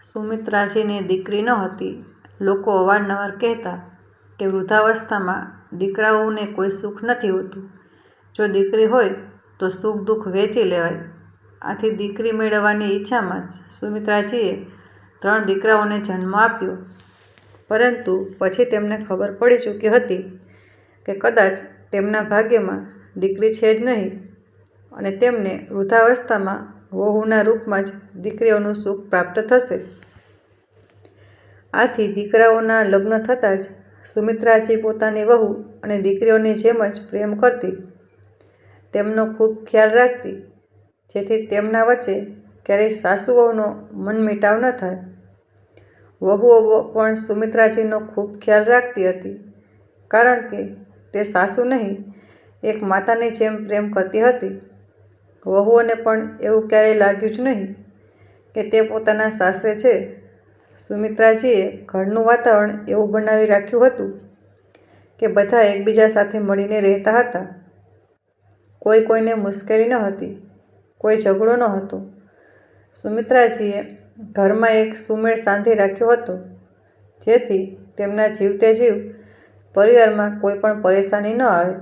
સુમિત્રાજીને દીકરી ન હતી. લોકો અવારનવાર કહેતા કે વૃદ્ધાવસ્થામાં દીકરાઓને કોઈ સુખ નથી હોતું. જો દીકરી હોય તો સુખ દુઃખ વહેંચી લેવાય. આથી દીકરી મેળવવાની ઈચ્છામાં જ સુમિત્રાજીએ ત્રણ દીકરાઓને જન્મ આપ્યો. પરંતુ પછી તેમને ખબર પડી ચૂકી હતી કે કદાચ તેમના ભાગ્યમાં દીકરી છે જ નહીં અને તેમને વૃદ્ધાવસ્થામાં વહુના રૂપમાં જ દીકરીઓનું સુખ પ્રાપ્ત થશે. આથી દીકરાઓના લગ્ન થતાં જ સુમિત્રાજી પોતાની વહુ અને દીકરીઓની જેમ જ પ્રેમ કરતી. તેમનો ખૂબ ખ્યાલ રાખતી, જેથી તેમના વચ્ચે ક્યારેય સાસુઓનો મનમિટાવ ન થાય. વહુઓ પણ સુમિત્રાજીનો ખૂબ ખ્યાલ રાખતી હતી, કારણ કે તે સાસુ નહીં, એક માતાની જેમ પ્રેમ કરતી હતી. વહુઓને પણ એવું ક્યારેય લાગ્યું જ નહીં કે તે પોતાના સાસરે છે. સુમિત્રાજીએ ઘરનું વાતાવરણ એવું બનાવી રાખ્યું હતું કે બધા એકબીજા સાથે મળીને રહેતા હતા. કોઈ કોઈને મુશ્કેલી ન હતી, કોઈ ઝઘડો ન હતો. સુમિત્રાજીએ ઘરમાં એક સુમેળ સાંધી રાખ્યો હતો જેથી તેમના જીવતે જીવ પરિવારમાં કોઈ પણ પરેશાની ન આવે.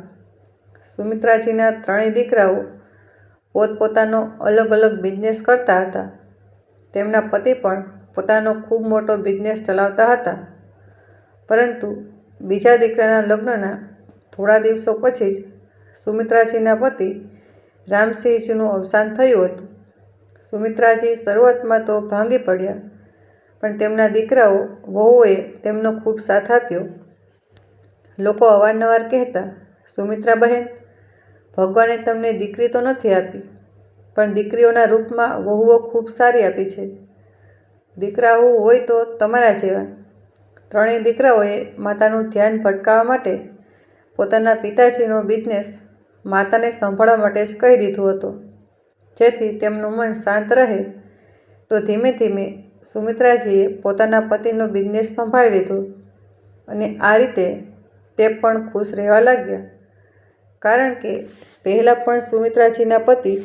સુમિત્રાજીના ત્રણેય દીકરાઓ પોત-પોતાનો અલગ અલગ બિઝનેસ કરતા હતા. તેમના પતિ પણ પોતાનો ખૂબ મોટો બિઝનેસ ચલાવતા હતા. પરંતુ બીજા દીકરાના લગ્નના થોડા દિવસો પછી જ સુમિત્રાજીના પતિ રામસિંહજીનું અવસાન થયું હતું. સુમિત્રાજી શરૂઆતમાં તો ભાંગી પડ્યા, પણ તેમના દીકરાઓ વહુઓએ તેમનો ખૂબ સાથ આપ્યો. લોકો અવારનવાર કહેતા, સુમિત્રાબહેન ભગવાને તમને દીકરી તો નથી આપી, પણ દીકરીઓના રૂપમાં વહુઓ ખૂબ સારી આપી છે. દીકરાઓ હોય તો તમારા જેવા. ત્રણેય દીકરાઓએ માતાનું ધ્યાન ભટકાવવા માટે પોતાના પિતાજીનો બિઝનેસ માતાને સંભાળવા માટે જ કહી દીધો હતો જેથી તેમનું મન શાંત રહે. તો ધીમે ધીમે સુમિત્રાજીએ પોતાના પતિનો બિઝનેસ સંભાળી લીધો અને આ રીતે તે પણ ખુશ રહેવા લાગ્યા. કારણ કે પહેલાં પણ સુમિત્રાજીના પતિ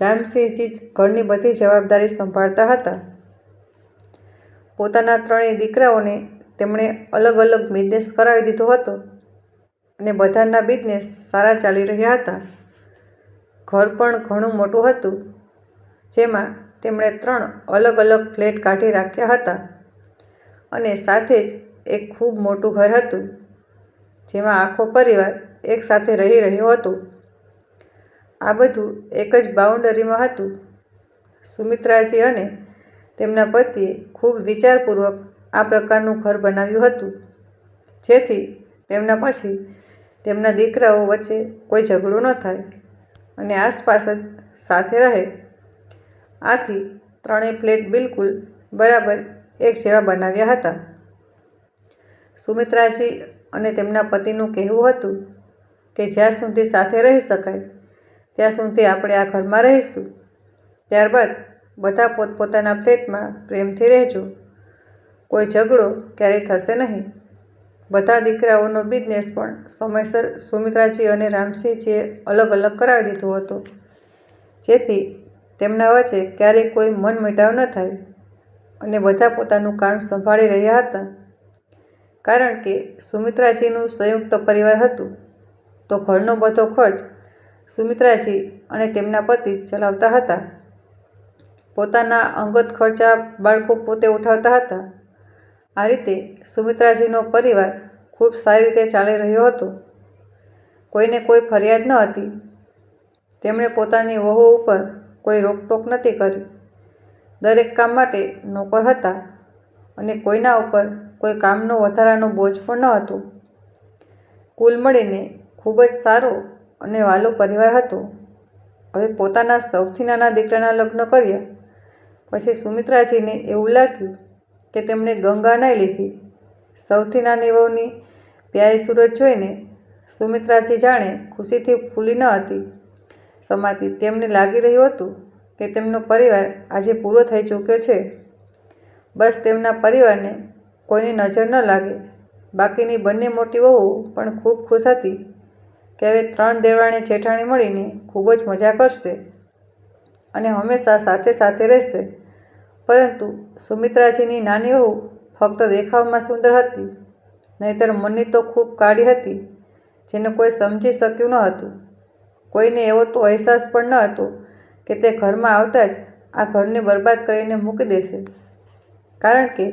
રામસિંહજી ઘરની બધી જવાબદારી સંભાળતા હતા. પોતાના ત્રણેય દીકરાઓને તેમણે અલગ અલગ બિઝનેસ કરાવી દીધો હતો અને બધાના બિઝનેસ સારા ચાલી રહ્યા હતા. ઘર પણ ઘણું મોટું હતું, જેમાં તેમણે ત્રણ અલગ અલગ ફ્લેટ કાઢી રાખ્યા હતા અને સાથે જ એક ખૂબ મોટું ઘર હતું, જેમાં આખો પરિવાર એક સાથે રહી રહ્યો હતો. આ બધું એક જ બાઉન્ડરીમાં હતું. સુમિત્રાજી અને તેમના પતિએ ખૂબ વિચારપૂર્વક આ પ્રકારનું ઘર બનાવ્યું હતું જેથી તેમના પછી તેમના દીકરાઓ વચ્ચે કોઈ ઝઘડો ન થાય અને આસપાસ જ સાથે રહે. આથી ત્રણેય ફ્લેટ બિલકુલ બરાબર એક જેવા બનાવ્યા હતા. સુમિત્રાજી અને તેમના પતિનું કહેવું હતું કે જ્યાં સુધી સાથે રહી શકાય, ત્યાં સુધી આપણે આ ઘરમાં રહીશું. ત્યારબાદ બધા પોત-પોતાના ફ્લેટમાં પ્રેમથી રહેજો. કોઈ ઝઘડો ક્યારેય થશે નહીં. બધા દીકરાઓનો બિઝનેસ પણ સમયસર સુમિત્રાજી અને રામસિંહજીએ અલગ અલગ કરાવી દીધો હતો જેથી તેમના વચ્ચે ક્યારેય કોઈ મન મિટાવ ન થાય અને બધા પોતાનું કામ સંભાળી રહ્યા હતા. કારણ કે સુમિત્રાજીનું સંયુક્ત પરિવાર હતું તો ઘરનો બધો ખર્ચ સુમિત્રાજી અને તેમના પતિ ચલાવતા હતા. પોતાના અંગત ખર્ચા બાળકો પોતે ઉઠાવતા હતા. આ રીતે સુમિત્રાજીનો પરિવાર ખૂબ સારી રીતે ચાલી રહ્યો હતો. કોઈને કોઈ ફરિયાદ ન હતી. તેમણે પોતાની વહુ ઉપર કોઈ રોકટોક નહોતી કરી. દરેક કામ માટે નોકર હતા અને કોઈના ઉપર કોઈ કામનો વધારાનો બોજ પણ ન હતો. કુલ મળીને ખૂબ જ સારો અને વાલો પરિવાર હતો. હવે પોતાના સૌથી નાના દીકરાના લગ્ન કર્યા પછી સુમિત્રાજીને એવું લાગ્યું કે તેમણે ગંગા નહીં લીધી. સૌથી નાની વહુની પ્યારી સુરત જોઈને સુમિત્રાજી જાણે ખુશીથી ફૂલી ન હતી સમાતી તેમને લાગી રહ્યું હતું કે તેમનો પરિવાર આજે પૂરો થઈ ચૂક્યો છે. બસ તેમના પરિવારને કોઈની નજર ન લાગે. બાકીની બંને મોટી વહુ પણ ખૂબ ખુશ હતી કે હવે ત્રણ દેરાણી-જેઠાણી મળીને ખૂબ જ મજા કરશે અને હંમેશા સાથે સાથે રહેશે. પરંતુ સુમિત્રાજીની નાની વહુ ફક્ત દેખાવમાં સુંદર હતી, નહીંતર મનની તો ખૂબ કાળી હતી, જેને કોઈ સમજી શક્યું ન હતું. કોઈને એવો તો અહેસાસ પણ ન હતો કે તે ઘરમાં આવતા જ આ ઘરને બરબાદ કરીને મૂકી દેશે. કારણ કે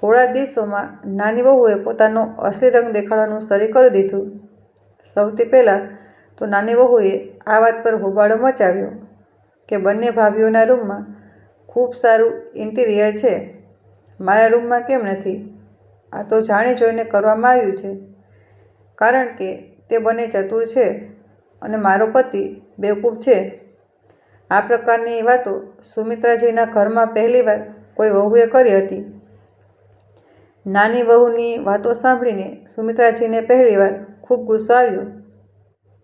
થોડા દિવસોમાં નાની વહુએ પોતાનો અસલી રંગ દેખાડવાનું શરૂ કરી દીધું. સૌથી પહેલાં તો નાની વહુએ આ વાત પર હોબાળો મચાવ્યો કે બંને ભાભીઓના રૂમમાં ખૂબ સારું ઇન્ટિરિયર છે. મારા રૂમમાં કેમ નથી? આ તો જાણી જોઈને કરવામાં આવ્યું છે. કારણ કે તે બંને ચતુર છે અને મારો પતિ બેવકૂફ છે. આ પ્રકારની વાતો સુમિત્રાજીના ઘરમાં પહેલીવાર કોઈ વહુએ કરી હતી. નાની વહુની વાતો સાંભળીને સુમિત્રાજીને પહેલીવાર ખૂબ ગુસ્સો આવ્યો.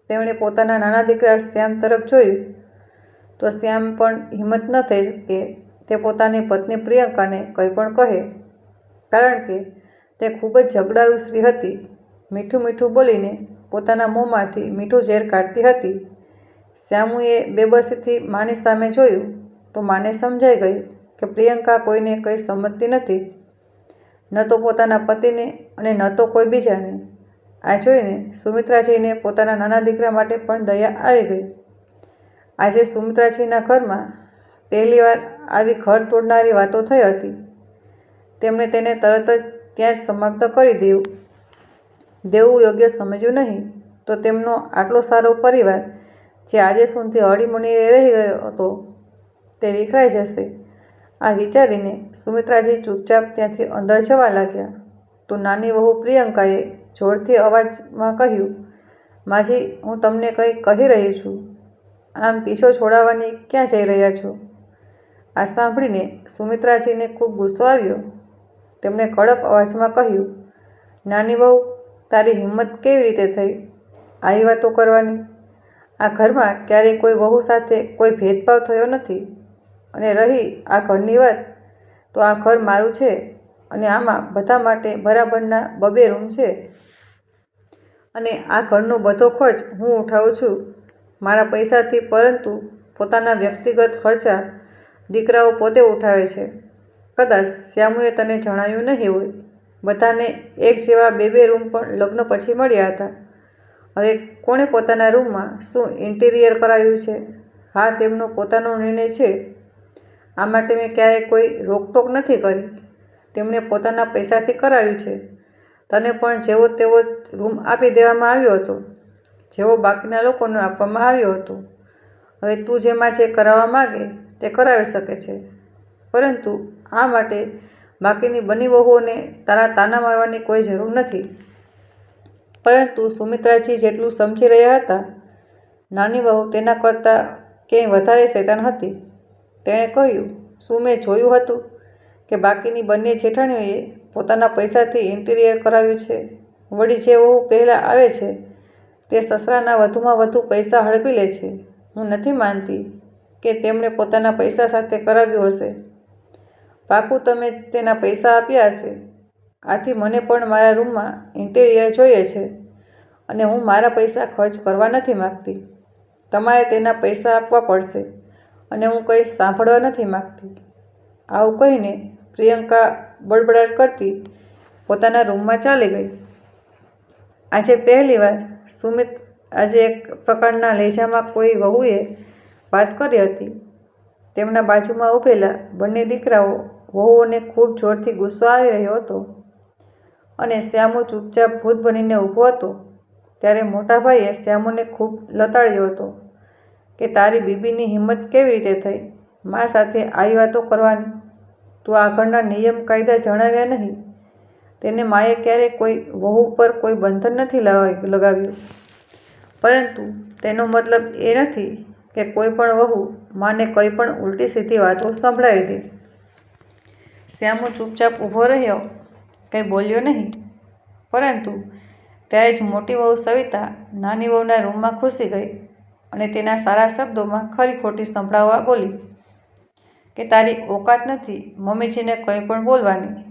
તેમણે પોતાના નાના દીકરા શ્યામ તરફ જોયું. તો શ્યામ પણ હિંમત ન થઈ કે તે પોતાની પત્ની પ્રિયંકાને કંઈ પણ કહે. કારણ કે તે ખૂબ જ ઝઘડાળુ સ્ત્રી હતી. મીઠું મીઠું બોલીને પોતાના મોંમાંથી મીઠું ઝેર કાઢતી હતી. શ્યામુએ બેબસીથી માની સામે જોયું. તો માને સમજાઈ ગઈ કે પ્રિયંકા કોઈને કંઈ સમજતી નથી. ન તો પોતાના પતિને અને ન તો કોઈ બીજાને. આ જોઈને સુમિત્રાજીને પોતાના નાના દીકરા માટે પણ દયા આવી ગઈ. આજે સુમિત્રાજીના ઘરમાં પહેલીવાર આવી ઘર તોડનારી વાતો થઈ હતી. તેમણે તેને તરત જ ત્યાં જ સમાપ્ત કરી દેવું દેવું યોગ્ય સમજ્યું નહીં તો તેમનો આટલો સારો પરિવાર, જે આજે સુધી હળીમળીને રહી ગયો હતો, તે વિખરાઈ જશે. આ વિચારીને સુમિત્રાજી ચૂપચાપ ત્યાંથી અંદર જવા લાગ્યા. તો નાની વહુ પ્રિયંકાએ જોરથી અવાજમાં કહ્યું, માજી, હું તમને કંઈ કહી રહી છું. આમ પીછો છોડાવવાની ક્યાં જઈ રહ્યા છો? આ સાંભળીને સુમિત્રાજીને ખૂબ ગુસ્સો આવ્યો. તેમણે કડક અવાજમાં કહ્યું, નાની બહુ તારી હિંમત કેવી રીતે થઈ? આવી વાતો કરવાની? આ ઘરમાં ક્યારેય કોઈ વહુ સાથે કોઈ ભેદભાવ થયો નથી? અને રહી આ ઘરની વાત, તો આ ઘર મારું છે અને આમાં બધા માટે બરાબરના બબે રૂમ છે. અને આ ઘરનો બધો ખર્ચ હું ઉઠાવું છું. મારા પૈસાથી પરંતુ પોતાના વ્યક્તિગત ખર્ચા દીકરાઓ પોતે ઉઠાવે છે. કદાચ શ્યામુએ તને જણાયું નહીં હોય. બધાને એક જેવા બે બે રૂમ પણ લગ્ન પછી મળ્યા હતા. હવે કોણે પોતાના રૂમમાં શું ઇન્ટિરિયર કરાવ્યું છે? હા, તેમનો પોતાનો નિર્ણય છે. આ માટે મેં ક્યારેય કોઈ રોકટોક નથી કરી. તેમણે પોતાના પૈસાથી કરાવ્યું છે. તને પણ જેવો તેવો રૂમ આપી દેવામાં આવ્યો હતો, જેવો બાકીના લોકોને આપવામાં આવ્યો હતો. હવે તું જેમાં જે કરાવવા માગે તે કરાવી શકે છે. પરંતુ આ માટે બાકીની બની વહુઓને તારા તાના મારવાની કોઈ જરૂર નથી. પરંતુ સુમિત્રાજી જેટલું સમજી રહ્યા હતા, નાની વહુ તેના કરતાં ક્યાંય વધારે શેતાન હતી. તેણે કહ્યું, શું મેં જોયું હતું કે બાકીની બંને જેઠાણીઓએ પોતાના પૈસાથી ઇન્ટિરિયર કરાવ્યું છે. વળી જે વહુ પહેલાં આવે છે, તે સસરાના વધુમાં વધુ પૈસા હડપી લે છે. હું નથી માનતી કે તેમણે પોતાના પૈસા સાથે કરાવ્યું હશે. પાકું, તમે તેના પૈસા આપ્યા હશે. આથી મને પણ મારા રૂમમાં ઇન્ટિરિયર જોઈએ છે અને હું મારા પૈસા ખર્ચ કરવા નથી માગતી. તમારે તેના પૈસા આપવા પડશે અને હું કંઈ સાંભળવા નથી માગતી. આવું કહીને પ્રિયંકા બડબડાટ કરતી પોતાના રૂમમાં ચાલી ગઈ. આજે પહેલીવાર સુમિત આજે એક પ્રકારના લેજામાં કોઈ વહુએ વાત કરી હતી. તેમના બાજુમાં ઊભેલા બંને દીકરાઓ વહુઓને ખૂબ જોરથી ગુસ્સો આવી રહ્યો હતો અને શ્યામુ ચૂપચાપ ભૂત બનીને ઊભો હતો. ત્યારે મોટા ભાઈએ શ્યામુને ખૂબ લતાડ્યો હતો કે તારી બીબીની હિંમત કેવી રીતે થઈ? મા સાથે આવી વાતો કરવાની. તું આગળના નિયમ, કાયદા જણાવ્યા નહીં. તેને માએ ક્યારેય કોઈ વહુ પર કોઈ બંધન નથી લગાવ્યું. પરંતુ તેનો મતલબ એ નથી કે કોઈ પણ વહુ માને કંઈ પણ ઉલટી સીધી વાતો સંભળાવી દે. શ્યામો ચૂપચાપ ઊભો રહ્યો, કંઈ બોલ્યો નહીં. પરંતુ ત્યારે જ મોટી વહુ સવિતા નાની વહુના રૂમમાં ઘૂસી ગઈ અને તેના સારા શબ્દોમાં ખરી ખોટી સંભળાવવા બોલી કે તારી ઓકાત નથી, મમ્મીજીને કંઈ પણ બોલવાની.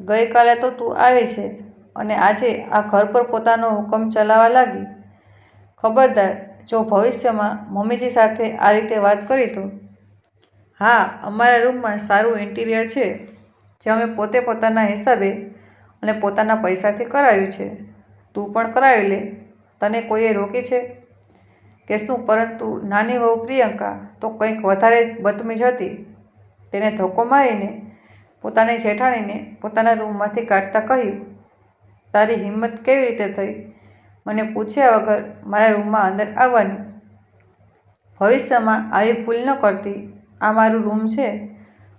ગઈકાલે તો તું આવી છે અને આજે આ ઘર પર પોતાનો હુકમ ચલાવવા લાગી. ખબરદાર, જો ભવિષ્યમાં મમ્મીજી સાથે આ રીતે વાત કરી તો? હા, અમારા રૂમમાં સારું ઇન્ટિરિયર છે, જે અમે પોતે પોતાના હિસાબે અને પોતાના પૈસાથી કરાવ્યું છે. તું પણ કરાવી લે. તને કોઈએ રોકી છે? કે શું, પરંતુ નાની વહુ પ્રિયંકા તો કંઈક વધારે બદમીજ હતી? તેને ધોકો મારીને પોતાની જેઠાણીને પોતાના રૂમમાંથી કાઢતા કહ્યું, તારી હિંમત કેવી રીતે થઈ? મને પૂછ્યા વગર મારા રૂમમાં અંદર આવવાની. ભવિષ્યમાં આવી ભૂલ ન કરતી. આ મારું રૂમ છે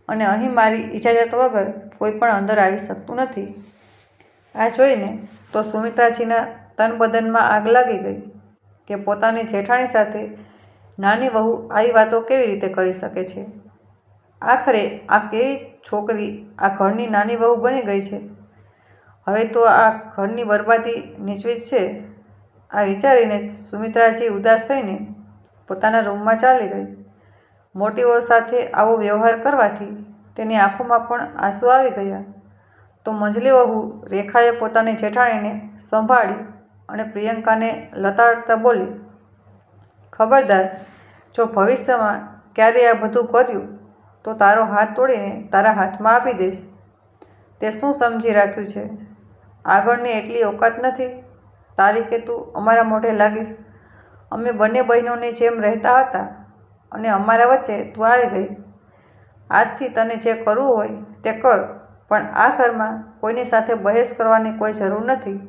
અને અહીં મારી ઇજાજત વગર કોઈ પણ અંદર આવી શકતું નથી. આ જોઈને તો સુમિત્રાજીના તન બદનમાં આગ લાગી ગઈ કે પોતાની જેઠાણી સાથે નાની વહુ આવી વાતો કેવી રીતે કરી શકે છે? આખરે આ કેવી છોકરી આ ઘરની નાની વહુ બની ગઈ છે. હવે તો આ ઘરની બરબાદી નીચવી જ છે. આ વિચારીને સુમિત્રાજી ઉદાસ થઈને પોતાના રૂમમાં ચાલી ગઈ. મોટી વહુ સાથે આવો વ્યવહાર કરવાથી તેની આંખોમાં પણ આંસુ આવી ગયા. તો મંજલી વહુ રેખાએ પોતાની જેઠાણીને સંભાળી અને પ્રિયંકાને લતાડતા બોલી, ખબરદાર, જો ભવિષ્યમાં ક્યારેય આ બધું કર્યું તો તારો હાથ તોડીને તારા હાથમાં આપી દઈશ. તે શું સમજી રાખ્યું છે? આગળની એટલી ઓકાત નથી? તારી કે તું અમારા મોઢે લાગીશ? અમે બંને બહેનોની જેમ રહેતા હતા અને અમારા વચ્ચે તું આવી ગઈ. આજથી તને જે કરવું હોય તે કર, પણ આ ઘરમાં કોઈની સાથે બહેસ કરવાની કોઈ જરૂર નથી.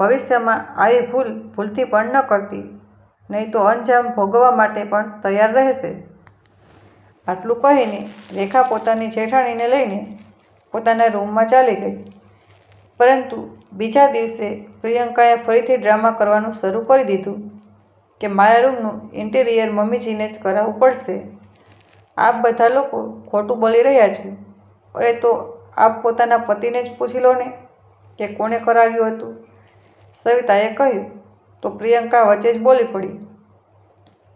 ભવિષ્યમાં આવી ભૂલ ભૂલથી પણ ન કરતી, નહીં તો અંજામ ભોગવવા માટે પણ તૈયાર રહેશે. આટલું કહીને રેખા પોતાની જેઠાણીને લઈને પોતાના રૂમમાં ચાલી ગઈ. પરંતુ બીજા દિવસે પ્રિયંકાએ ફરીથી ડ્રામા કરવાનું શરૂ કરી દીધું કે મારા રૂમનું ઇન્ટિરિયર મમ્મીજીને જ કરાવવું પડશે. આપ બધા લોકો ખોટું બોલી રહ્યા છો. અરે તો આપ પોતાના પતિને જ પૂછી લો ને કે કોણે કરાવ્યું હતું? સવિતાએ કહ્યું, તો પ્રિયંકા વચ્ચે જ બોલી પડી.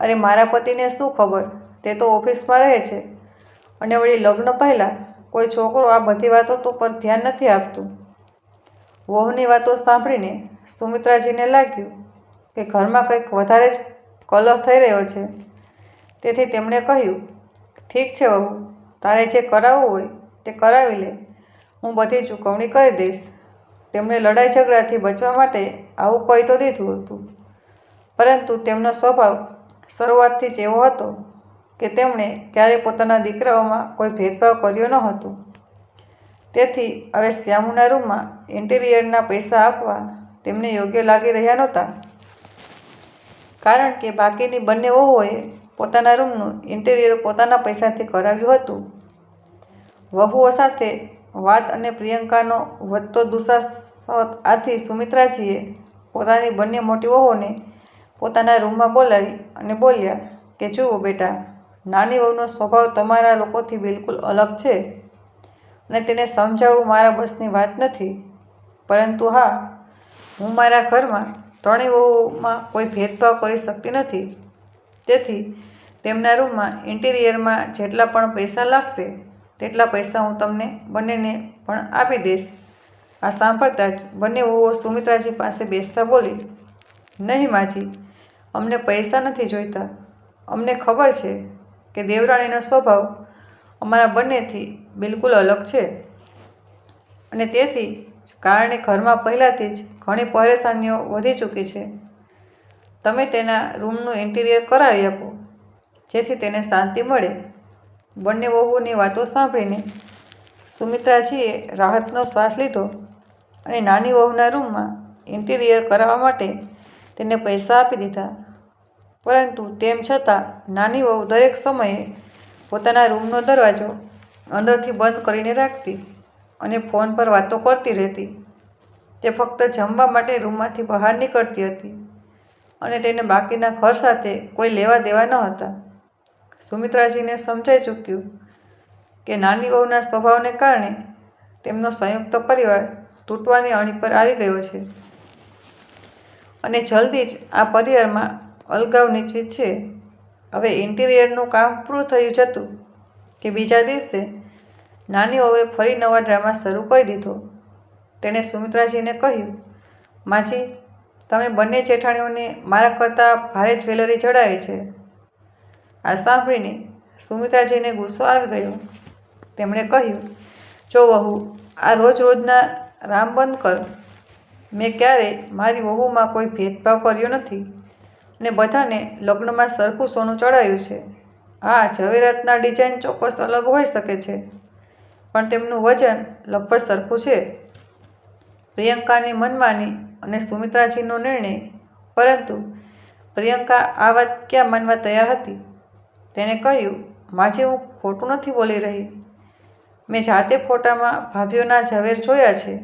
અરે મારા પતિને શું ખબર? તે તો ઓફિસમાં રહે છે. અને વળી લગ્ન પહેલાં કોઈ છોકરો આ બધી વાતો તો પર ધ્યાન નથી આપતું. વહુની વાતો સાંભળીને સુમિત્રાજીને લાગ્યું કે ઘરમાં કંઈક વધારે જ કલર થઈ રહ્યો છે. તેથી તેમણે કહ્યું, ઠીક છે વહુ, તારે જે કરાવવું હોય તે કરાવી લે. હું બધી ચૂકવણી કરી દઈશ. તેમણે લડાઈ ઝઘડાથી બચવા માટે આવું કહી તો દીધું હતું. પરંતુ તેમનો સ્વભાવ શરૂઆતથી જ એવો હતો કે તેમણે ક્યારેય પોતાના દીકરાઓમાં કોઈ ભેદભાવ કર્યો ન હતો. તેથી હવે શ્યામુના રૂમમાં ઇન્ટિરિયરના પૈસા આપવા તેમને યોગ્ય લાગી રહ્યા નહોતા. કારણ કે બાકીની બંને વહુઓએ પોતાના રૂમનું ઇન્ટિરિયર પોતાના પૈસાથી કરાવ્યું હતું. વહુઓ સાથે વાત અને પ્રિયંકાનો વધતો દુસ્સાહત આથી સુમિત્રાજીએ પોતાની બંને મોટી વહુઓને પોતાના રૂમમાં બોલાવી અને બોલ્યા કે જુઓ બેટા નાની વહુનો સ્વભાવ તમારા લોકોથી બિલકુલ અલગ છે અને તેને સમજાવવું મારા બસની વાત નથી. પરંતુ હા, હું મારા ઘરમાં ત્રણેય વહુમાં કોઈ ભેદભાવ કરી શકતી નથી. તેથી તેમના રૂમમાં ઇન્ટિરિયરમાં જેટલા પણ પૈસા લાગશે, તેટલા પૈસા હું તમને બંનેને પણ આપી દઈશ. આ સાંભળતા જ બંને વહુઓ સુમિત્રાજી પાસે બેસતા બોલી, નહીં માજી, અમને પૈસા નથી જોઈતા. અમને ખબર છે કે દેવરાણીનો સ્વભાવ અમારા બંનેથી બિલકુલ અલગ છે. અને તેથી કારણે ઘરમાં પહેલાંથી જ ઘણી પરેશાનીઓ વધી ચૂકી છે. તમે તેના રૂમનું ઇન્ટિરિયર કરાવી આપો, જેથી તેને શાંતિ મળે. બંને વહુઓની વાતો સાંભળીને સુમિત્રાજીએ રાહતનો શ્વાસ લીધો અને નાની વહુના રૂમમાં ઇન્ટિરિયર કરાવવા માટે તેને પૈસા આપી દીધા. પરંતુ તેમ છતાં, નાની વહુ દરેક સમયે પોતાના રૂમનો દરવાજો અંદરથી બંધ કરીને રાખતી અને ફોન પર વાતો કરતી રહેતી. તે ફક્ત જમવા માટે રૂમમાંથી બહાર નીકળતી હતી અને તેને બાકીના ઘર સાથે કોઈ લેવા દેવા ન હતા. સુમિત્રાજીને સમજાઈ ચૂક્યું કે નાની વહુના સ્વભાવને કારણે તેમનો સંયુક્ત પરિવાર તૂટવાની અણી પર આવી ગયો છે. અને જલ્દી જ આ પરિવારમાં અલગાવ નીચે છે હવે ઇન્ટિરિયરનું કામ પૂરું થયું જતું કે બીજા દિવસે નાની વહુએ ફરી નવા ડ્રામા શરૂ કરી દીધો. તેણે સુમિત્રાજીને કહ્યું, માજી, તમે બંને જેઠાણીઓને મારા કરતાં ભારે જ્વેલરી ચડાવી છે. આ સાંભળીને સુમિત્રાજીને ગુસ્સો આવી ગયો. તેમણે કહ્યું, જો વહુ, આ રોજ રોજના રામ બંધ કર. મેં ક્યારેય મારી વહુમાં કોઈ ભેદભાવ કર્યો નથી. અને બધાને લગ્નમાં સરખું સોનું ચડાયું છે. હા ઝવેરાતના ડિઝાઇન ચોક્કસ અલગ હોઈ શકે છે, પણ તેમનું વજન લગભગ સરખું છે. પ્રિયંકાની મનમાની અને સુમિત્રાજીનો નિર્ણય, પરંતુ પ્રિયંકા આ વાત ક્યાં માનવા તૈયાર હતી? તેણે કહ્યું, માજી હું ખોટું નથી બોલી રહી. મેં જાતે ફોટામાં ભાભીઓના ઝવેર જોયા છે.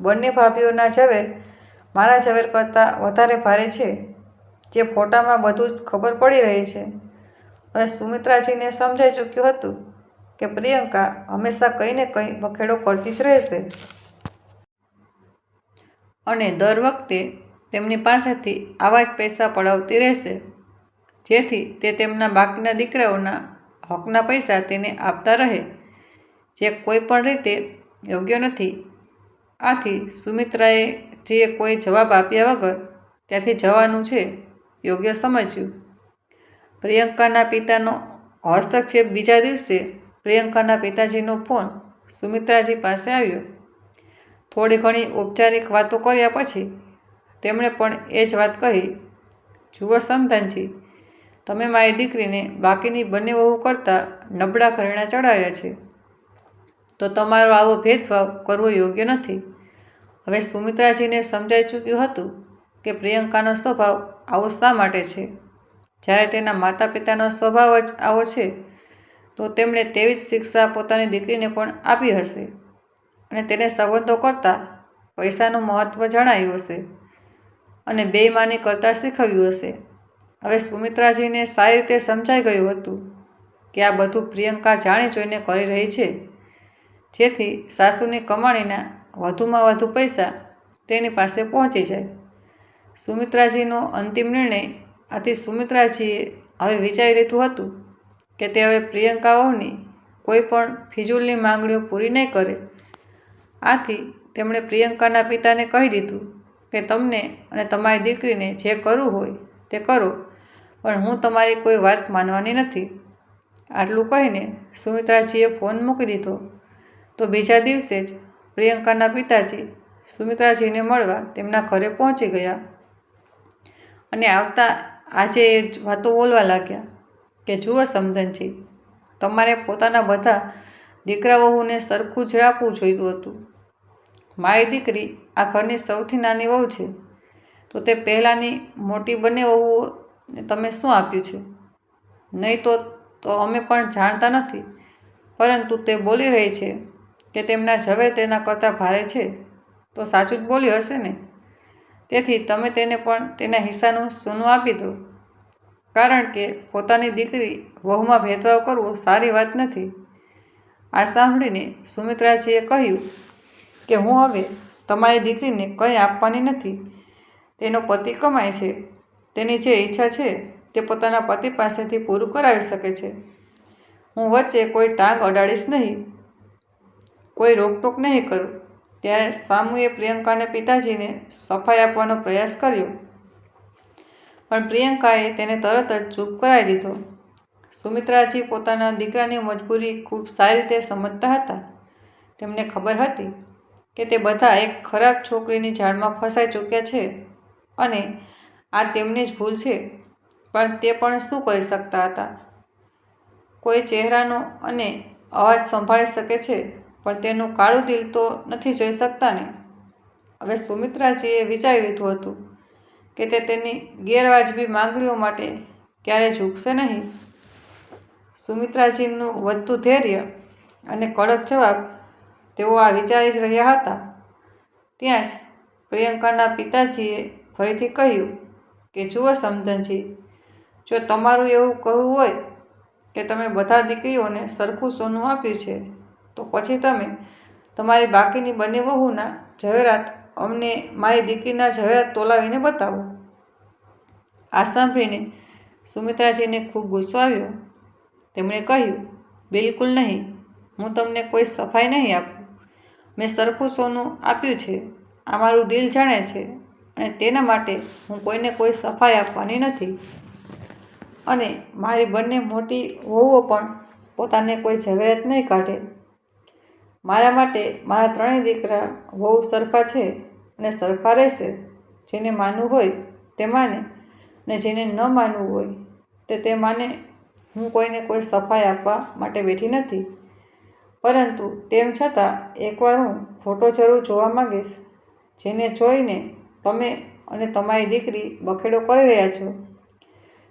બંને ભાભીઓના ઝવેર મારા ઝવેર કરતાં વધારે ભારે છે. જે ફોટામાં બધું જ ખબર પડી રહી છે. હવે સુમિત્રાજીને સમજાઈ ચૂક્યું હતું કે પ્રિયંકા હંમેશા કંઈ ને કંઈ બખેડો કરતી જ રહેશે. અને દર વખતે તેમની પાસેથી આવા જ પૈસા પડાવતી રહેશે, જેથી તે તેમના બાકીના દીકરાઓના હકના પૈસા તેને આપતા રહે, જે કોઈ પણ રીતે યોગ્ય નથી. આથી સુમિત્રાએ જે કોઈ જવાબ આપ્યા વગર ત્યાંથી જવાનું છે. યોગ્ય સમજ્યું. પ્રિયંકાના પિતાનો હસ્તક્ષેપ બીજા દિવસે પ્રિયંકાના પિતાજીનો ફોન સુમિત્રાજી પાસે આવ્યો. થોડી ઘણી ઔપચારિક વાતો કર્યા પછી તેમણે પણ એ જ વાત કહી. જુઓ સમધાનજી તમે મારી દીકરીને બાકીની બંને વહુ કરતાં નબળા ઘરેણાં ચડાવ્યા છે. તો તમારો આવો ભેદભાવ કરવો યોગ્ય નથી. હવે સુમિત્રાજીને સમજાઈ ચૂક્યું હતું કે પ્રિયંકાનો સ્વભાવ આવો શા માટે છે? જ્યારે તેના માતા પિતાનો સ્વભાવ જ આવો છે, તો તેમણે તેવી જ શિક્ષા પોતાની દીકરીને પણ આપી હશે અને તેને સંબંધો કરતાં પૈસાનું મહત્ત્વ જણાવ્યું હશે અને બેઈમાની કરતાં શીખવ્યું હશે. હવે સુમિત્રાજીને સારી રીતે સમજાઈ ગયું હતું કે આ બધું પ્રિયંકા જાણી જોઈને કરી રહી છે, જેથી સાસુની કમાણીના વધુમાં વધુ પૈસા તેની પાસે પહોંચી જાય. સુમિત્રાજીનો અંતિમ નિર્ણય આથી સુમિત્રાજીએ હવે વિચારી લીધું હતું કે તે હવે પ્રિયંકાઓની કોઈ પણ ફિજૂલની માંગણીઓ પૂરી નહીં કરે. આથી તેમણે પ્રિયંકાના પિતાને કહી દીધું કે તમને અને તમારી દીકરીને જે કરવું હોય તે કરો, પણ હું તમારી કોઈ વાત માનવાની નથી. આટલું કહીને સુમિત્રાજીએ ફોન મૂકી દીધો. તો બીજા દિવસે જ પ્રિયંકાના પિતાજી સુમિત્રાજીને મળવા તેમના ઘરે પહોંચી ગયા. અને આવતા આજે એ વાતો બોલવા લાગ્યા કે જુઓ સમજનજી તમારે પોતાના બધા દીકરા વહુને સરખું જ રાખવું જોઈતું હતું. મારી દીકરી આ ઘરની સૌથી નાની વહુ છે. તો તે પહેલાંની મોટી બંને વહુઓને તમે શું આપ્યું છે? નહીં તો તો અમે પણ જાણતા નથી. પરંતુ તે બોલી રહી છે કે તેમના ઝવેર તેના કરતાં ભારે છે. તો સાચું જ બોલી હશે ને? તેથી તમે તેને પણ તેના હિસ્સાનું સોનું આપી દો. કારણ કે પોતાની દીકરી વહુમાં ભેદભાવ કરવો સારી વાત નથી. આ સાંભળીને સુમિત્રાજીએ કહ્યું કે હું હવે તમારી દીકરીને કંઈ આપવાની નથી. તેનો પતિ કમાય છે. તેની જે ઈચ્છા છે તે પોતાના પતિ પાસેથી પૂરું કરાવી શકે છે. હું વચ્ચે કોઈ ટાંગ અડાડીશ નહીં. કોઈ રોકટોક નહીં કરું. ત્યારે સામુએ પ્રિયંકાને પિતાજીને સફાઈ આપવાનો પ્રયાસ કર્યો. પણ પ્રિયંકાએ તેને તરત જ ચૂપ કરાવી દીધો. સુમિત્રાજી પોતાના દીકરાની મજબૂરી ખૂબ સારી રીતે સમજતા હતા. તેમને ખબર હતી કે તે બધા એક ખરાબ છોકરીની જાળમાં ફસાઈ ચૂક્યા છે અને આ તેમની જ ભૂલ છે, પણ તે પણ શું કરી શકતા હતા? કોઈ ચહેરાનો અને અવાજ સંભાળી શકે છે? પણ તેનું કાળું દિલ તો નથી જોઈ શકતા ને. હવે સુમિત્રાજીએ વિચારી લીધું હતું કે તે તેની ગેરવાજબી માંગણીઓ માટે ક્યારેય ઝૂકશે નહીં. સુમિત્રાજીનું વધતું ધૈર્ય અને કડક જવાબ તેઓ આ વિચારી જ રહ્યા હતા. ત્યાં જ પ્રિયંકાના પિતાજીએ ફરીથી કહ્યું કે, જુઓ સમધનજી, જો તમારું એવું કહેવું હોય કે તમે બધા દીકરીઓને સરખું સોનું આપ્યું છે તો પછી તમે તમારી બાકીની બંને વહુના ઝવેરાત અમને મારી દીકરીના ઝવેરાત તોલાવીને બતાવો. આ સાંભળીને સુમિત્રાજીને ખૂબ ગુસ્સો આવ્યો. તેમણે કહ્યું, બિલકુલ નહીં. હું તમને કોઈ સફાઈ નહીં આપું. મેં સરખું સોનું આપ્યું છે. આ મારું દિલ જાણે છે અને તેના માટે હું કોઈને કોઈ સફાઈ આપવાની નથી. અને મારી બંને મોટી વહુઓ પણ પોતાને કોઈ ઝવેરાત નહીં કાઢે. મારા માટે મારા ત્રણેય દીકરા બહુ સરખા છે અને સરખા રહેશે. જેને માનવું હોય તે માને ને જેને ન માનવું હોય તે તે માને. હું કોઈને કોઈ સફાઈ આપવા માટે બેઠી નથી. પરંતુ તેમ છતાં એકવાર હું ફોટો જરૂર જોવા માંગીશ. જેને જોઈને તમે અને તમારી દીકરી બખેડો કરી રહ્યા છો.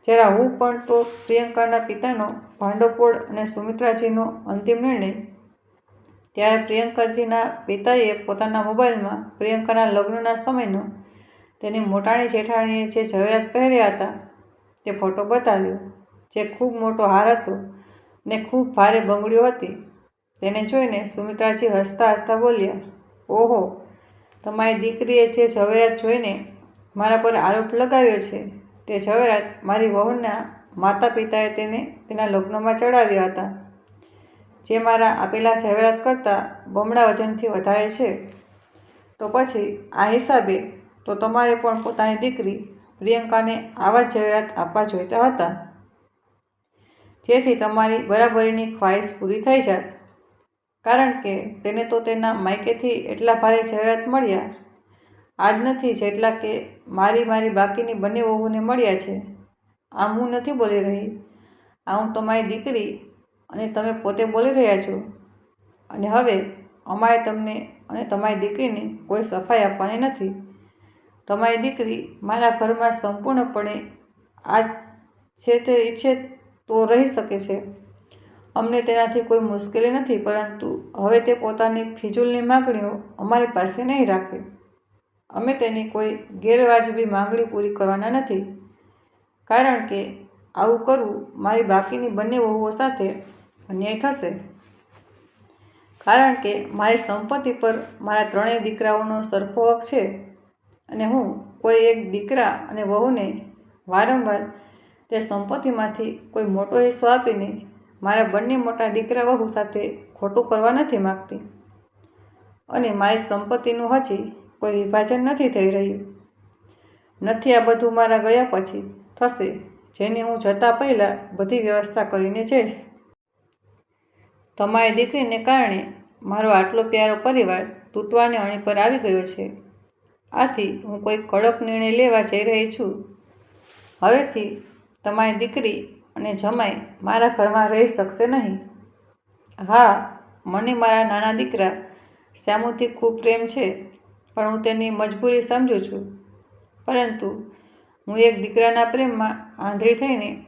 જરા હું પણ તો પ્રિયંકાના પિતાનો ભાંડોપોળ અને સુમિત્રાજીનો અંતિમ નિર્ણય ત્યારે પ્રિયંકાજીના પિતાએ પોતાના મોબાઈલમાં પ્રિયંકાના લગ્નના સમયનો તેની મોટાણી જેઠાણીએ જે ઝવેરાત પહેર્યા હતા તે ફોટો બતાવ્યો, જે ખૂબ મોટો હાર હતો ને ખૂબ ભારે બંગડીઓ હતી. તેને જોઈને સુમિત્રાજી હસતા હસતા બોલ્યા, ઓહો, તમારી દીકરીએ જે ઝવેરાત જોઈને મારા પર આરોપ લગાવ્યો છે, તે ઝવેરાત મારી વહુના માતા પિતાએ તેને તેના લગ્નમાં ચડાવ્યા હતા. જે મારા આપેલા જાહેરાત કરતાં બમણા વજનથી વધારે છે, તો પછી આ હિસાબે તો તમારે પણ પોતાની દીકરી પ્રિયંકાને આવા જ જાહેરાત આપવા જોઈતા હતા. જેથી તમારી બરાબરીની ખ્વાહિશ પૂરી થઈ જાય કારણ કે તેને તો તેના માયકેથી એટલા ભારે જાહેરાત મળ્યા. આજ નથી જેટલા કે મારી મારી બાકીની બંને વહુને મળ્યા છે. આમ હું નથી બોલી રહી. આમ તો તમારી દીકરી અને તમે પોતે બોલી રહ્યા છો? અને હવે અમારે તમને અને તમારી દીકરીને કોઈ સફાઈ આપવાની નથી. તમારી દીકરી મારા ઘરમાં સંપૂર્ણપણે આ છે તે ઈચ્છે તો રહી શકે છે. અમને તેનાથી કોઈ મુશ્કેલી નથી, પરંતુ હવે તે પોતાની ફિજુલની માગણીઓ અમારી પાસે નહીં રાખે. અમે તેની કોઈ ગેરવાજબી માંગણી પૂરી કરવાના નથી. કારણ કે આવું કરવું મારી બાકીની બંને વહુઓ સાથે અન્યાય થશે? કારણ કે મારી સંપત્તિ પર મારા ત્રણેય દીકરાઓનો સરખો હક છે અને હું કોઈ એક દીકરા અને વહુને વારંવાર તે સંપત્તિમાંથી કોઈ મોટો હિસ્સો આપીને મારા બંને મોટા દીકરા વહુ સાથે ખોટું કરવા નથી માગતી. અને મારી સંપત્તિનું હજી કોઈ વિભાજન નથી થઈ રહ્યું. નથી આ બધું મારા ગયા પછી થશે, જેને હું જતાં પહેલાં બધી વ્યવસ્થા કરીને જઈશ. તમારી દીકરીને કારણે મારો આટલો પ્યારો પરિવાર તૂટવાને અણી પર આવી ગયો છે. આથી હું કોઈ કડક નિર્ણય લેવા જઈ રહી છું. હવેથી તમારી દીકરી અને જમાઈ મારા ઘરમાં રહી શકશે નહીં. હા, મને મારા નાના દીકરા શ્યામુથી ખૂબ પ્રેમ છે, પણ હું તેની મજબૂરી સમજું છું. પરંતુ હું એક દીકરાના પ્રેમમાં આંધળી થઈને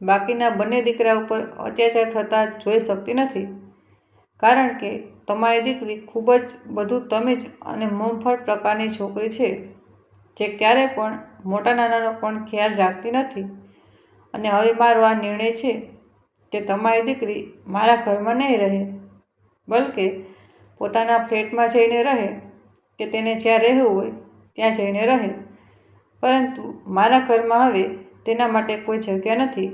બાકીના બંને દીકરા ઉપર અત્યાચાર થતા જોઈ શકતી નથી. કારણ કે તમારી દીકરી ખૂબ જ બધું તમીજ અને મોમફળ પ્રકારની છોકરી છે, જે ક્યારેય પણ મોટા નાનાનો પણ ખ્યાલ રાખતી નથી. અને હવે મારો આ નિર્ણય છે કે તમારી દીકરી મારા ઘરમાં નહીં રહે, બલકે પોતાના ફ્લેટમાં જઈને રહે કે તેને જ્યાં રહેવું હોય ત્યાં જઈને રહે. પરંતુ મારા ઘરમાં હવે તેના માટે કોઈ જગ્યા નથી.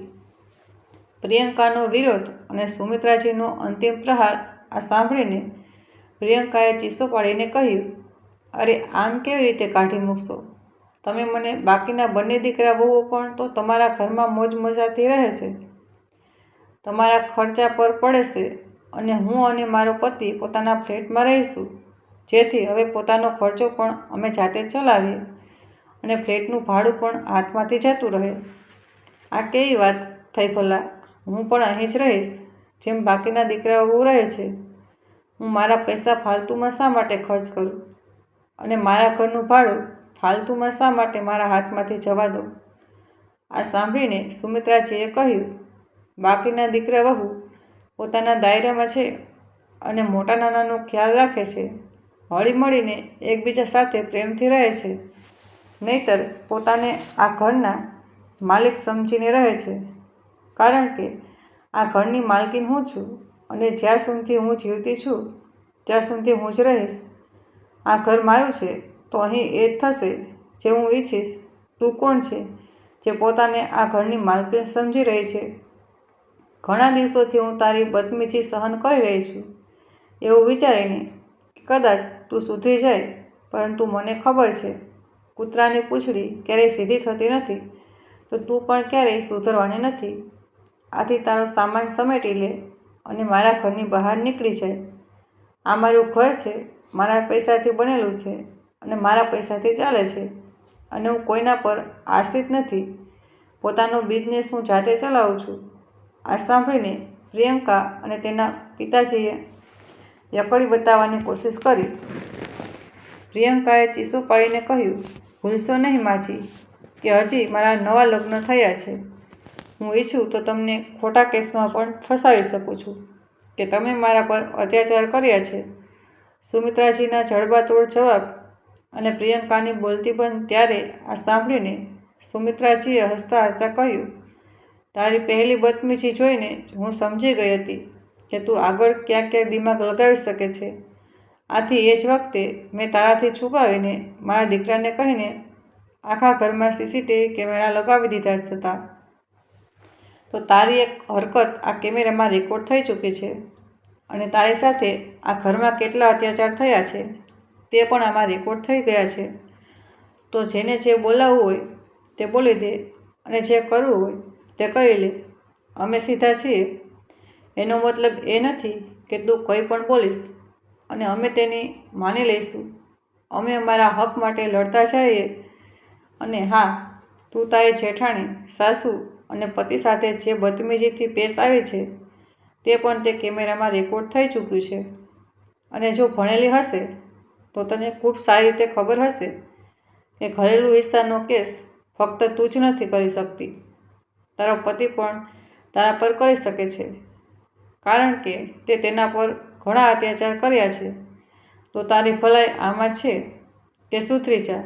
પ્રિયંકાનો વિરોધ અને સુમિત્રાજીનો અંતિમ પ્રહાર આ સાંભળીને પ્રિયંકાએ ચીસો પાડીને કહ્યું, અરે, આમ કેવી રીતે કાઢી મૂકશો? તમે મને બાકીના બંને દીકરા બહુ પણ તો તમારા ઘરમાં મોજ મજાથી રહેશે. તમારા ખર્ચા પર પડે છે અને હું અને મારો પતિ પોતાના ફ્લેટમાં રહીશું. જેથી હવે પોતાનો ખર્ચો પણ અમે જાતે ચલાવીએ અને ફ્લેટનું ભાડું પણ હાથમાંથી જતું રહે. આ કેવી વાત થઈ ભલા? હું પણ અહીં જ રહીશ. જેમ બાકીના દીકરાઓ રહે છે, હું મારા પૈસા ફાલતુમાં શા માટે ખર્ચ કરું? અને મારા ઘરનું ભાડું ફાલતુમાં શા માટે મારા હાથમાંથી જવા દો આ સાંભળીને સુમિત્રાજીએ કહ્યું, બાકીના દીકરા વહુ પોતાના દાયરામાં છે અને મોટા નાનાનો ખ્યાલ રાખે છે. હળીમળીને એકબીજા સાથે પ્રેમથી રહે છે. નહીતર પોતાને આ ઘરના માલિક સમજીને રહે છે. કારણ કે આ ઘરની માલકીન હું છું અને જ્યાં સુધી હું જીવતી છું, ત્યાં સુધી હું જ રહીશ. આ ઘર મારું છે, તો અહીં એ થશે જે હું ઈચ્છીશ. તું કોણ છે, જે પોતાને આ ઘરની માલકીન સમજી રહી છે? ઘણા દિવસોથી હું તારી બદમીજી સહન કરી રહી છું. એવું વિચારીને કદાચ તું સુધરી જાય, પરંતુ મને ખબર છે, કૂતરાની પૂંછડી ક્યારેય સીધી થતી નથી, તો તું પણ ક્યારેય સુધરવાની નથી. આથી તારો સામાન સમેટી લે અને મારા ઘરની બહાર નીકળી જાય. આ મારું ઘર છે, મારા પૈસાથી બનેલું છે અને મારા પૈસાથી ચાલે છે અને હું કોઈના પર આશ્રિત નથી. પોતાનો બિઝનેસ હું જાતે ચલાવું છું. આ સાંભળીને પ્રિયંકા અને તેના પિતાજીએ યકડી બતાવવાની કોશિશ કરી. પ્રિયંકાએ ચીસો પાડીને કહ્યું, ભૂલશો નહીં માજી, કે હજી મારા નવા લગ્ન થયા છે. હું ઈચ્છું તો તમને ખોટા કેસમાં પણ ફસાવી શકું છું કે તમે મારા પર અત્યાચાર કર્યા છે. સુમિત્રાજીના જડબાતોડ જવાબ અને પ્રિયંકાની બોલતી બંધ ત્યારે આ સાંભળીને સુમિત્રાજીએ હસતા હસતા કહ્યું, તારી પહેલી બદમીજી જોઈને હું સમજી ગઈ હતી કે તું આગળ ક્યાં ક્યાં દિમાગ લગાવી શકે છે. આથી એ જ વખતે મેં તારાથી છુપાવીને મારા દીકરાને કહીને આખા ઘરમાં સીસીટીવી કેમેરા લગાવી દીધા હતા. તો તારી એક હરકત આ કેમેરામાં રેકોર્ડ થઈ ચૂકી છે. અને તારી સાથે આ ઘરમાં કેટલા અત્યાચાર થયા છે, તે પણ આમાં રેકોર્ડ થઈ ગયા છે. તો જેને જે બોલાવવું હોય, તે બોલી દે અને જે કરવું હોય, તે કરી લે. અમે સીધા છીએ. એનો મતલબ એ નથી કે તું કંઈ પણ બોલીશ. અને અમે તેની માની લઈશું. અમે અમારા હક માટે લડતા જઈએ. અને હા, તું તારી જેઠાણી, સાસુ અને પતિ સાથે જે બદતમીજીથી પેશ આવે છે, તે પણ તે કેમેરામાં રેકોર્ડ થઈ ચૂક્યું છે. અને જો ભણેલી હશે, તો તને ખૂબ સારી રીતે ખબર હશે કે ઘરેલું વિસ્તારનો કેસ ફક્ત તું જ નથી કરી શકતી. તારો પતિ પણ તારા પર કરી શકે છે. કારણ કે તે તેના પર ઘણા અત્યાચાર કર્યા છે. તો તારી ભલાઈ આમાં છે કે સુધરી જા?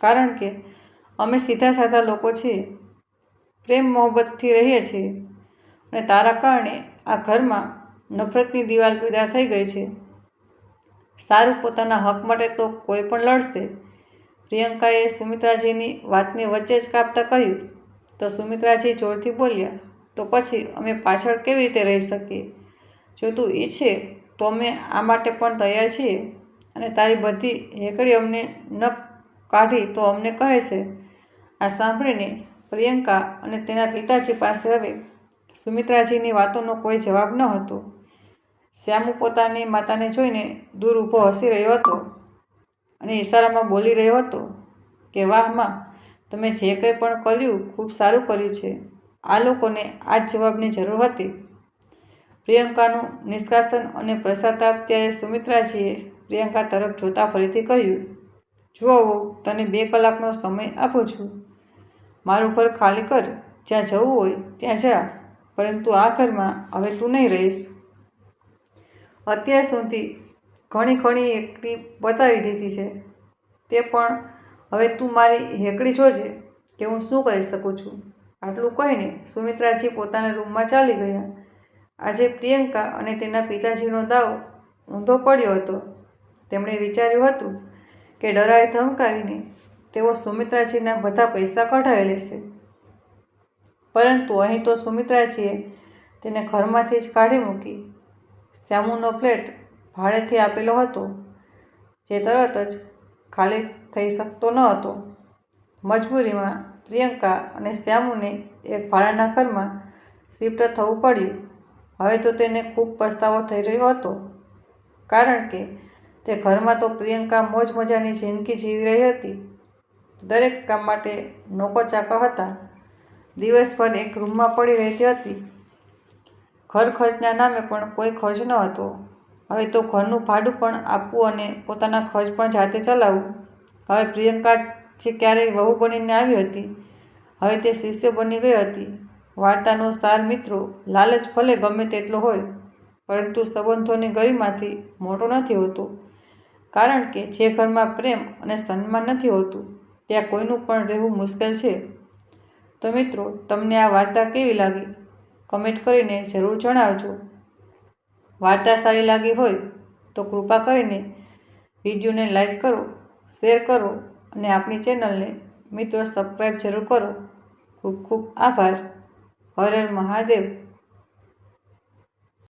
કારણ કે અમે સીધા સાધા લોકો છીએ. પ્રેમ મોહબ્બતથી રહીએ છીએ અને તારા કારણે આ ઘરમાં નફરતની દિવાલ પેદા થઈ ગઈ છે. સારું પોતાના હક માટે તો કોઈ પણ લડશે. પ્રિયંકાએ સુમિત્રાજીની વાતને વચ્ચે જ કાપતા કહ્યું, તો સુમિત્રાજી જોરથી બોલ્યા, તો પછી અમે પાછળ કેવી રીતે રહી શકીએ? જો તું ઈચ્છે તો અમે આ માટે પણ તૈયાર છીએ. અને તારી બધી હેકડી અમને ન કાઢી તો અમને કહે છે. આ સાંભળીને પ્રિયંકા અને તેના પિતાજી પાસે હવે સુમિત્રાજીની વાતોનો કોઈ જવાબ ન હતો. શ્યામુ પોતાની માતાને જોઈને દૂર ઊભો હસી રહ્યો હતો અને ઈશારામાં બોલી રહ્યો હતો કે, વાહ, માં, તમે જે કંઈ પણ કર્યું, ખૂબ સારું કર્યું છે. આ લોકોને આ જ જવાબની જરૂર હતી. પ્રિયંકાનું નિષ્કાસન અને પશ્ચાતાપ ત્યારે સુમિત્રાજીએ પ્રિયંકા તરફ જોતા ફરીથી કહ્યું, જુઓ તને બે કલાકનો સમય આપું છું. મારું ઘર ખાલી કર. જ્યાં જવું હોય ત્યાં જા. પરંતુ આ ઘરમાં હવે તું નહીં રહીશ. અત્યાર સુધી ઘણી ઘણી એકટી બતાવી દીધી છે. તે પણ હવે તું મારી હેકડી જોજે કે હું શું કરી શકું છું. આટલું કહીને સુમિત્રાજી પોતાના રૂમમાં ચાલી ગયા. આજે પ્રિયંકા અને તેના પિતાજીનો દાવ ઊંધો પડ્યો હતો. તેમણે વિચાર્યું હતું કે ડરાય ધમકાવીને તેઓ સુમિત્રાજીના બધા પૈસા કઢાવી લેશે પરંતુ અહીં તો સુમિત્રાજીએ તેને ઘરમાંથી જ કાઢી મૂકી. શ્યામુનો ફ્લેટ ભાડેથી આપેલો હતો, જે તરત જ ખાલી થઈ શકતો ન હતો. મજબૂરીમાં પ્રિયંકા અને શ્યામુને એક ભાડાના ઘરમાં શિફ્ટ થવું પડ્યું. હવે તો તેને ખૂબ પસ્તાવો થઈ રહ્યો હતો, કારણ કે તે ઘરમાં તો પ્રિયંકા મોજ મજાની જિંદગી જીવી રહી હતી. દરેક કામ માટે નોકો ચાકો હતા. દિવસભર એક રૂમમાં પડી રહેતી હતી. ઘર ખર્ચના નામે પણ કોઈ ખર્ચ ન હતો. હવે તો ઘરનું ભાડું પણ આપવું અને પોતાના ખર્ચ પણ જાતે ચલાવવું. હવે પ્રિયંકા જે ક્યારેય વહુ બનીને આવી હતી, હવે તે શિષ્ય બની ગઈ હતી. વાર્તાનો સાર મિત્રો, લાલચ ભલે ગમે તેટલો હોય, પરંતુ સંબંધોની ગરિમાથી મોટો નથી હોતો. કારણ કે જે ઘરમાં પ્રેમ અને સન્માન નથી હોતું ત્યાં કોઈનું પણ રહેવું મુશ્કેલ છે? તો મિત્રો, તમને આ વાર્તા કેવી લાગી? કમેન્ટ કરીને જરૂર જણાવજો. વાર્તા સારી લાગી હોય તો કૃપા કરીને વિડીયોને લાઈક કરો, શેર કરો અને આપણી ચેનલને મિત્રો સબસ્ક્રાઈબ જરૂર કરો. ખૂબ ખૂબ આભાર. હર મહાદેવ.